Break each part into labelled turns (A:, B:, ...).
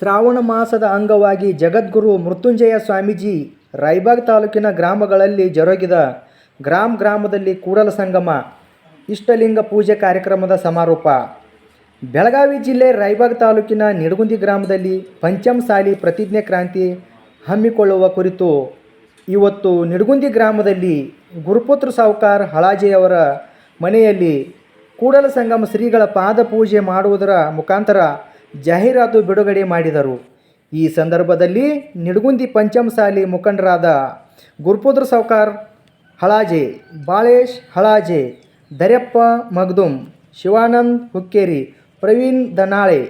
A: ಶ್ರಾವಣ ಮಾಸದ ಅಂಗವಾಗಿ ಜಗದ್ಗುರು ಮೃತ್ಯುಂಜಯ ಸ್ವಾಮೀಜಿ ರಾಯಬಾಗ್ ತಾಲೂಕಿನ ಗ್ರಾಮಗಳಲ್ಲಿ ಜರುಗಿದ ಗ್ರಾಮ ಗ್ರಾಮದಲ್ಲಿ ಕೂಡಲ ಸಂಗಮ, ಇಷ್ಟಲಿಂಗ ಪೂಜೆ ಕಾರ್ಯಕ್ರಮದ ಸಮಾರೋಪ. ಬೆಳಗಾವಿ ಜಿಲ್ಲೆ ರಾಯಬಾಗ್ ತಾಲೂಕಿನ ನಿಡಗುಂದಿ ಗ್ರಾಮದಲ್ಲಿ ಪಂಚಮಸಾಲಿ ಪ್ರತಿಜ್ಞೆ ಕ್ರಾಂತಿ ಹಮ್ಮಿಕೊಳ್ಳುವ ಕುರಿತು ಇವತ್ತು ನಿಡಗುಂದಿ ಗ್ರಾಮದಲ್ಲಿ ಗುರುಪುತ್ರ ಸಾವುಕಾರ್ ಹಳಾಜೆಯವರ ಮನೆಯಲ್ಲಿ ಕೂಡಲ ಸಂಗಮ ಶ್ರೀಗಳ ಪಾದ ಪೂಜೆ ಮಾಡುವುದರ ಮುಖಾಂತರ ಜಾಹೀರಾತು ಬಿಡುಗಡೆ ಮಾಡಿದರು. ಈ ಸಂದರ್ಭದಲ್ಲಿ ನಿಡಗುಂದಿ ಪಂಚಮಸಾಲಿ ಮುಖಂಡರಾದ ಗುರುಪುದ್ರ ಸಾವುಕಾರ್, ಹಳಾಜೆ ಬಾಳೇಶ್, ಹಳಾಜೆ ದರ್ಯಪ್ಪ ಮಗ್ದುಮ್ ಶಿವಾನಂದ್ ಹುಕ್ಕೇರಿ, ಪ್ರವೀಣ್ ದನಾಳೆ,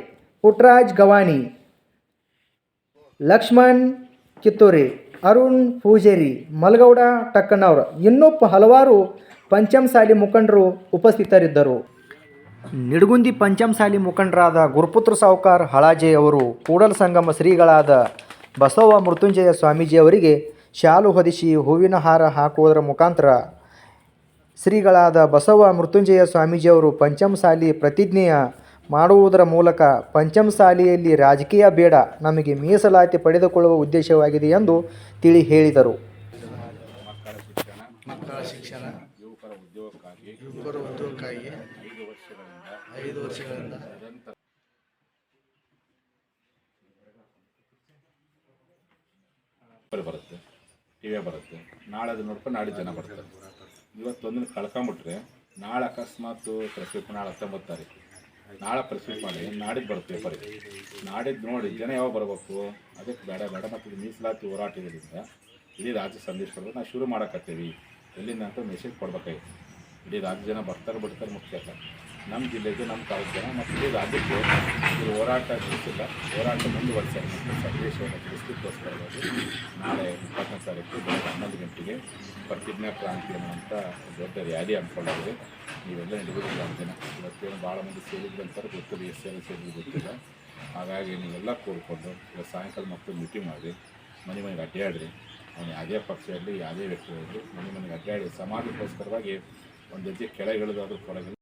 A: ಪುಟ್ರಾಜ್ ಗವಾನಿ ಲಕ್ಷ್ಮಣ್ ಕಿತ್ತೂರಿ, ಅರುಣ್ ಪೂಜೇರಿ, ಮಲಗೌಡ ಟಕ್ಕಣ್ಣವ್ರ ಇನ್ನೂ ಹಲವಾರು ಪಂಚಮಸಾಲಿ ಮುಖಂಡರು ಉಪಸ್ಥಿತರಿದ್ದರು. ನಿಡಗುಂದಿ ಪಂಚಮಸಾಲಿ ಮುಖಂಡರಾದ ಗುರುಪುತ್ರ ಸಾವುಕಾರ್ ಹಳಾಜೆ ಅವರು, ಕೂಡಲ ಸಂಗಮ ಶ್ರೀಗಳಾದ ಬಸವ ಮೃತ್ಯುಂಜಯ ಸ್ವಾಮೀಜಿಯವರಿಗೆ ಶಾಲು ಹೊದಿಸಿ ಹೂವಿನ ಹಾರ ಹಾಕುವುದರ ಮುಖಾಂತರ ಶ್ರೀಗಳಾದ ಬಸವ ಮೃತ್ಯುಂಜಯ ಸ್ವಾಮೀಜಿಯವರು ಪಂಚಮಸಾಲಿ ಪ್ರತಿಜ್ಞೆಯ ಮಾಡುವುದರ ಮೂಲಕ ಪಂಚಮಸಾಲಿಯಲ್ಲಿ ರಾಜಕೀಯ ಬೇಡ, ನಮಗೆ ಮೀಸಲಾತಿ ಪಡೆದುಕೊಳ್ಳುವ ಉದ್ದೇಶವಾಗಿದೆ ಎಂದು ತಿಳಿ ಹೇಳಿದರು.
B: ಯುವಕರ ಉದ್ಯೋಗಕ್ಕಾಗಿ
C: ಯುವಕರ ಉದ್ಯೋಗಕ್ಕಾಗಿ
B: ಐದು ವರ್ಷಗಳಿಂದ
C: ಐದು ವರ್ಷಗಳಿಂದ
B: ನಿರಂತರ ಬರುತ್ತೆ ಟಿವಿ ಬರುತ್ತೆ. ನಾಳೆ ಅದು ನೋಡ್ಕೊಂಡು ನಾಳೆ ಜನ ಬರ್ತಾರೆ. ಇವತ್ತೊಂದಿನ ಕಳ್ಕೊಂಬಿಟ್ರೆ ನಾಳೆ ಅಕಸ್ಮಾತ್ ಪ್ರೆಸ್ ನಾಳೆ ಹತ್ತೊಂಬತ್ತು ತಾರೀಕು. ನಾಳೆ ಪ್ರೆಸ್ ಮಾಡಿ ನಾಡಿದ್ದು ಬರುತ್ತೆ ಪೇಪರಿಗೆ ನಾಡಿದ್ದು ನೋಡಿ ಜನ ಯಾವಾಗ ಬರಬೇಕು? ಅದಕ್ಕೆ ಬೇಡ ಬೇಡ. ಮತ್ತು ಮೀಸಲಾತಿ ಹೋರಾಟ ಇರೋದ್ರಿಂದ ಇಡೀ ರಾಜ್ಯ ಸಂದೇಶ ನಾವು ಶುರು ಮಾಡಕತ್ತೀವಿ. ಎಲ್ಲಿಂದ ಅಂತ ಮೆಸೇಜ್ ಕೊಡ್ಬೇಕಾಗಿತ್ತು. ಇಡೀ ರಾಜ್ಯ ಜನ ಬರ್ತಾರೆ, ಬಿಡ್ತಾರೆ ಮುಖ್ಯ ನಮ್ಮ ಜಿಲ್ಲೆಗೆ ನಮ್ಮ ತಾಲೂಕು ಜನ ಮತ್ತು ಇಡೀ ರಾಜ್ಯಕ್ಕೆ ಇದು ಹೋರಾಟ ನಿಲ್ಲಿಸಿಲ್ಲ ಹೋರಾಟ ಮುಂದುವರಿಸಿ ಮತ್ತು ಸಂದೇಶವನ್ನು ತಿಳಿಸ್ಲಿಕ್ಕೋಸ್ಕರವಾಗಿ ನಾಳೆ ಇಪ್ಪತ್ತನೇ ತಾರೀಕು ಬೆಳಗ್ಗೆ ಹನ್ನೊಂದು ಗಂಟೆಗೆ ಪ್ರತಿಜ್ಞಾ ಕ್ರಾಂತಿ ಅನ್ನುವಂಥ ದೊಡ್ಡ ರ್ಯಾಲಿ ಹಮ್ಮಿಕೊಂಡಿದೆ ನೀವೆಲ್ಲ ಹಿಡಿದಿಲ್ಲ ಜನ. ಇವತ್ತೇನು ಭಾಳ ಮಂದಿ ಸೇರಿದ್ರು ಅಂತಾರೆ ಗೊತ್ತಿಲ್ಲ ಎಷ್ಟು ಸೇರಿ ಸೇರಿದ್ರು, ಗೊತ್ತಿಲ್ಲ. ಹಾಗಾಗಿ ನೀವೆಲ್ಲ ಕೂಡಿಕೊಂಡು ಸಾಯಂಕಾಲ ಮಕ್ಕಳು ಮೀಟಿಂಗ್ ಮಾಡಿ, ಮನೆ ಮನೆಗೆ ಅಡ್ಡಾಡ್ರಿ. ಅವನು ಯಾವುದೇ ಪಕ್ಷ ಇರಲಿ ಯಾವುದೇ ವ್ಯಕ್ತಿ ಮನೆ ಮನೆಗೆ ಅಡ್ಡಾಡಿ ಸಮಾಜಕ್ಕೋಸ್ಕರವಾಗಿ ಒಂದು ಹೆಜ್ಜೆ ಕೆಳಗಿಳಿದಾದ್ರೂ ಕೊಡಗಿಲ್ಲ